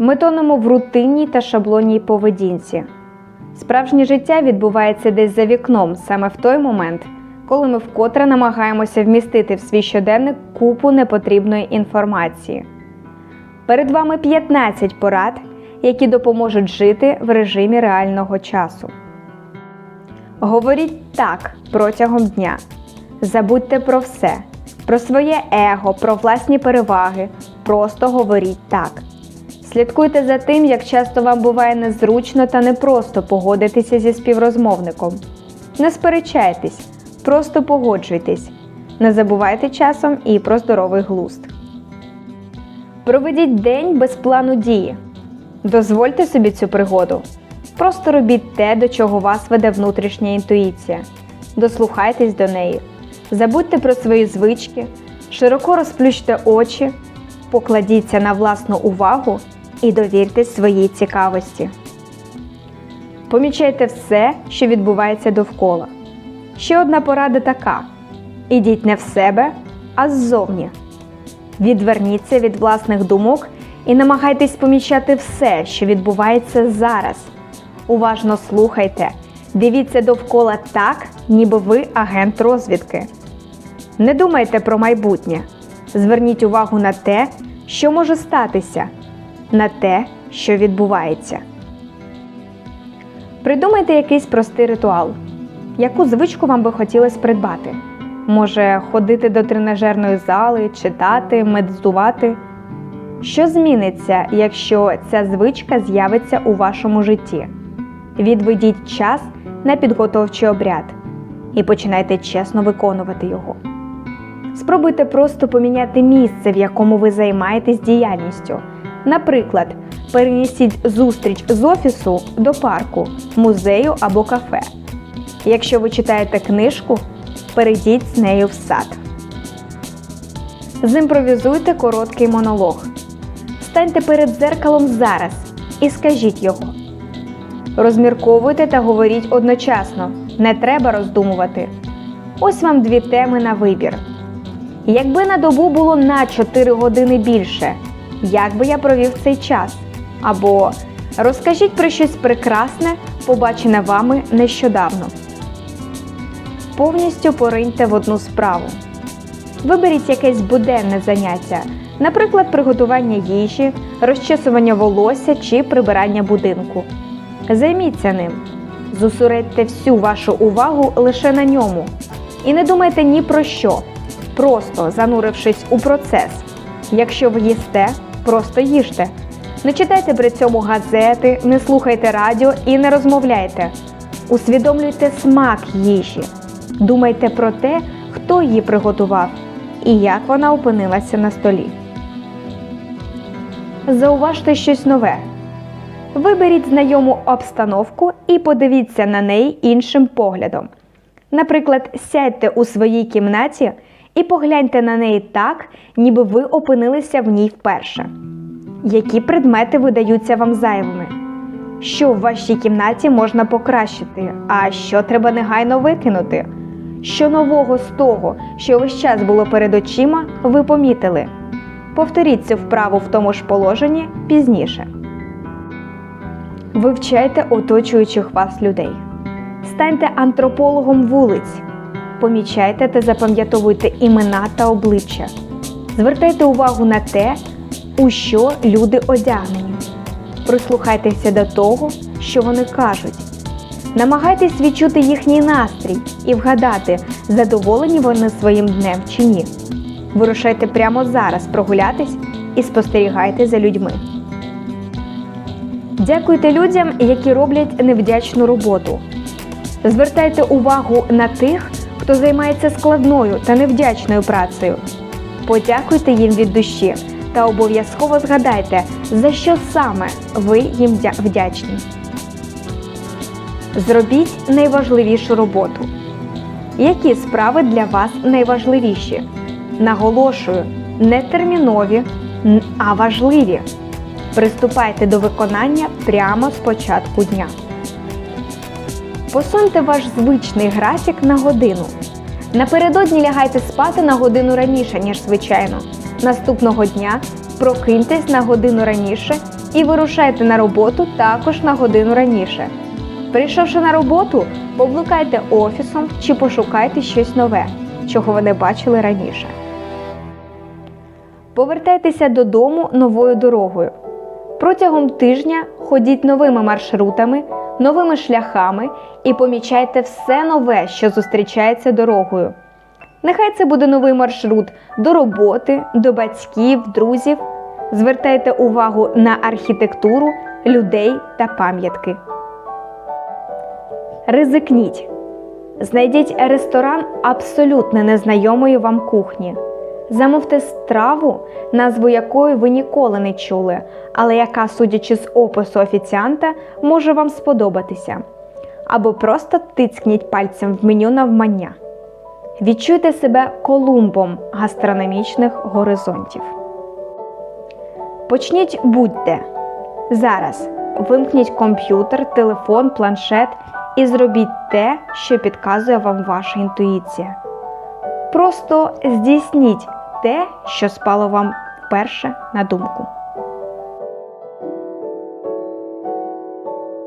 Ми тонемо в рутинній та шаблонній поведінці. Справжнє життя відбувається десь за вікном, саме в той момент, коли ми вкотре намагаємося вмістити в свій щоденник купу непотрібної інформації. Перед вами 15 порад, які допоможуть жити в режимі реального часу. Говоріть так протягом дня. Забудьте про все, про своє его, про власні переваги. Просто говоріть так. Слідкуйте за тим, як часто вам буває незручно та непросто погодитися зі співрозмовником. Не сперечайтесь, просто погоджуйтесь. Не забувайте часом і про здоровий глузд. Проведіть день без плану дії. Дозвольте собі цю пригоду. Просто робіть те, до чого вас веде внутрішня інтуїція. Дослухайтесь до неї. Забудьте про свої звички, широко розплющте очі, покладіться на власну увагу і довіртесь своїй цікавості. Помічайте все, що відбувається довкола. Ще одна порада така: ідіть не в себе, а ззовні. Відверніться від власних думок і намагайтесь помічати все, що відбувається зараз. Уважно слухайте, дивіться довкола так, ніби ви агент розвідки. Не думайте про майбутнє. Зверніть увагу на те, що може статися, на те, що відбувається. Придумайте якийсь простий ритуал. Яку звичку вам би хотілося придбати? Може, ходити до тренажерної зали, читати, медитувати? Що зміниться, якщо ця звичка з'явиться у вашому житті? Відведіть час на підготовчий обряд і починайте чесно виконувати його. Спробуйте просто поміняти місце, в якому ви займаєтесь діяльністю. Наприклад, перенесіть зустріч з офісу до парку, музею або кафе. Якщо ви читаєте книжку, перейдіть з нею в сад. Зімпровізуйте короткий монолог. Станьте перед дзеркалом зараз і скажіть його. Розмірковуйте та говоріть одночасно. Не треба роздумувати. Ось вам дві теми на вибір. Якби на добу було на 4 години більше, як би я провів цей час? Або розкажіть про щось прекрасне, побачене вами нещодавно. Повністю пориньте в одну справу. Виберіть якесь буденне заняття, наприклад, приготування їжі, розчесування волосся чи прибирання будинку. Займіться ним. Зосередьте всю вашу увагу лише на ньому. І не думайте ні про що, просто занурившись у процес. Якщо ви їсте, просто їжте. Не читайте при цьому газети, не слухайте радіо і не розмовляйте. Усвідомлюйте смак їжі. Думайте про те, хто її приготував і як вона опинилася на столі. Зауважте щось нове. Виберіть знайому обстановку і подивіться на неї іншим поглядом. Наприклад, сядьте у своїй кімнаті і погляньте на неї так, ніби ви опинилися в ній вперше. Які предмети видаються вам зайвими? Що в вашій кімнаті можна покращити, а що треба негайно викинути? Що нового з того, що весь час було перед очима, ви помітили? Повторіть цю вправу в тому ж положенні пізніше. Вивчайте оточуючих вас людей. Станьте антропологом вулиць. Помічайте та запам'ятовуйте імена та обличчя. Звертайте увагу на те, у що люди одягнені. Прислухайтеся до того, що вони кажуть. Намагайтесь відчути їхній настрій і вгадати, задоволені вони своїм днем чи ні. Вирушайте прямо зараз прогулятись і спостерігайте за людьми. Дякуйте людям, які роблять невдячну роботу. Звертайте увагу на тих, хто займається складною та невдячною працею. Подякуйте їм від душі та обов'язково згадайте, за що саме ви їм вдячні. Зробіть найважливішу роботу. Які справи для вас найважливіші? Наголошую, не термінові, а важливі. Приступайте до виконання прямо з початку дня. Посуньте ваш звичний графік на годину. Напередодні лягайте спати на годину раніше, ніж звичайно. Наступного дня прокиньтесь на годину раніше І вирушайте на роботу також на годину раніше. Прийшовши на роботу, поблукайте офісом чи пошукайте щось нове, чого ви не бачили раніше. Повертайтеся додому новою дорогою. Протягом тижня ходіть новими маршрутами, новими шляхами і помічайте все нове, що зустрічається дорогою. Нехай це буде новий маршрут до роботи, до батьків, друзів. Звертайте увагу на архітектуру, людей та пам'ятки. Ризикніть. Знайдіть ресторан абсолютно незнайомої вам кухні. Замовте страву, назву якої ви ніколи не чули, але яка, судячи з опису офіціанта, може вам сподобатися. Або просто тицькніть пальцем в меню навмання. Відчуйте себе колумбом гастрономічних горизонтів. Почніть будьте. Зараз вимкніть комп'ютер, телефон, планшет і зробіть те, що підказує вам ваша інтуїція. Просто здійсніть те, що спало вам вперше на думку.